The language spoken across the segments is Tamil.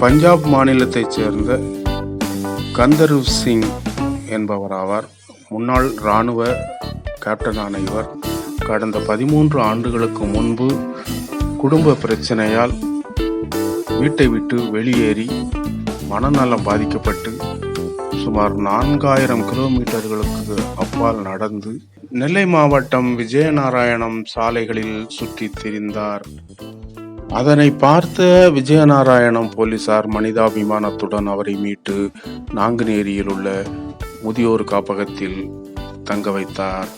பஞ்சாப் மாநிலத்தைச் சேர்ந்த கந்தர்வ் சிங் என்பவர் ஆவார் முன்னாள் இராணுவ கேப்டனான இவர் கடந்த பதிமூன்று ஆண்டுகளுக்கு முன்பு குடும்ப பிரச்சனையால் வீட்டை விட்டு வெளியேறி மனநலம் பாதிக்கப்பட்டு சுமார் நான்காயிரம் கிலோமீட்டர்களுக்கு அப்பால் நடந்து நெல்லை மாவட்டம் விஜயநாராயணம் சாலைகளில் சுற்றித் திரிந்தார். அதனை பார்த்த விஜயநாராயணம் போலீசார் மனிதாபிமானத்துடன் அவரை மீட்டு நாங்குநேரியில் உள்ள முதியோர் காப்பகத்தில் தங்க வைத்தார்.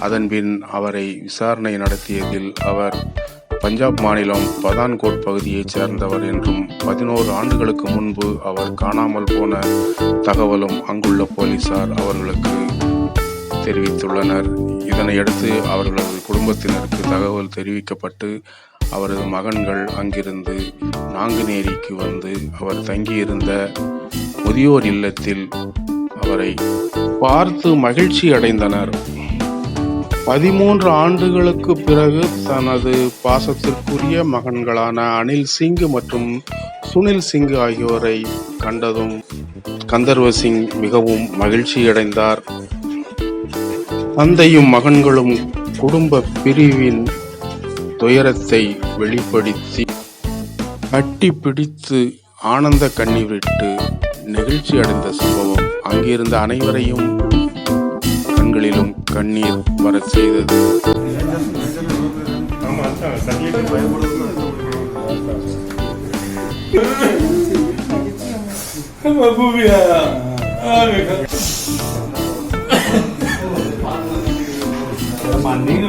அதன்பின் அவரை விசாரணை நடத்தியதில் அவர் பஞ்சாப் மாநிலம் பதான்கோட் பகுதியைச் சேர்ந்தவர் என்றும் பதினோரு ஆண்டுகளுக்கு முன்பு அவர் காணாமல் போன தகவலும் அங்குள்ள போலீசார் அவர்களுக்கு தெரிவித்துள்ளனர். இதனையடுத்து அவர்களது குடும்பத்தினருக்கு தகவல் தெரிவிக்கப்பட்டு அவரது மகன்கள் அங்கிருந்து நாங்குநேரிக்கு வந்து அவர் தங்கியிருந்த முதியோர் இல்லத்தில் அவரை பார்த்து மகிழ்ச்சி அடைந்தனர். பதிமூன்று ஆண்டுகளுக்கு பிறகு தனது பாசத்திற்குரிய மகன்களான அனில் சிங் மற்றும் சுனில் சிங் ஆகியோரை கண்டதும் கந்தர்வ சிங் மிகவும் மகிழ்ச்சியடைந்தார் தந்தையும் மகன்களும் குடும்ப பிரிவின் துயரத்தை வெளிப்படுத்தி கட்டி பிடித்து ஆனந்த கண்ணீர் விட்டு நெகிழ்ச்சி அடைந்த சம்பவம் அங்கிருந்த அனைவரையும் கண்களிலும் கண்ணீர் வரச் செய்தது. நீங்க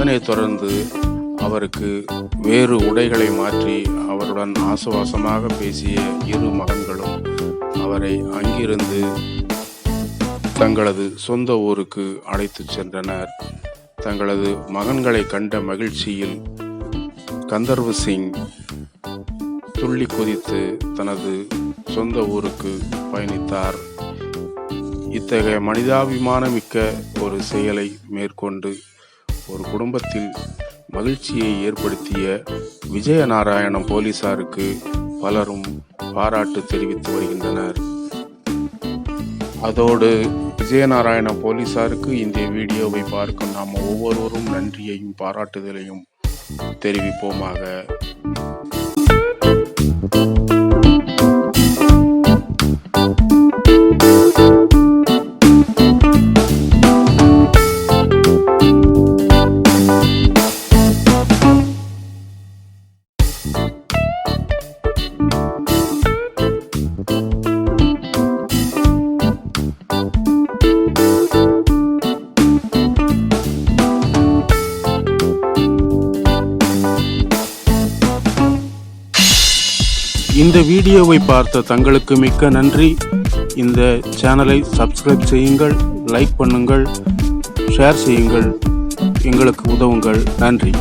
அதனைத் தொடர்ந்து அவருக்கு வேறு உடைகளை மாற்றி அவருடன் ஆசுவாசமாக பேசிய இரு மகன்களும் அவரை அங்கிருந்து தங்களது சொந்த ஊருக்கு அழைத்துச் சென்றனர். தங்களது மகன்களை கண்ட மகிழ்ச்சியில் கந்தர்வ சிங் துள்ளி குதித்து தனது சொந்த ஊருக்கு பயணித்தார். இத்தகைய மனிதாபிமானமிக்க ஒரு செயலை மேற்கொண்டு ஒரு குடும்பத்தில் மகிழ்ச்சியை ஏற்படுத்திய விஜயநாராயணம் போலீசாருக்கு பலரும் பாராட்டு தெரிவித்து வருகின்றனர். அதோடு விஜயநாராயணம் போலீசாருக்கு இந்த வீடியோவை பார்க்கும் நாம் ஒவ்வொருவரும் நன்றியையும் பாராட்டுதலையும் தெரிவிப்போமாக. இந்த வீடியோவை பார்த்த தங்களுக்கு மிக்க நன்றி. இந்த சேனலை சப்ஸ்கிரைப் செய்யுங்கள் லைக் பண்ணுங்கள் ஷேர் செய்யுங்கள். எங்களுக்கு உதவுங்கள். நன்றி.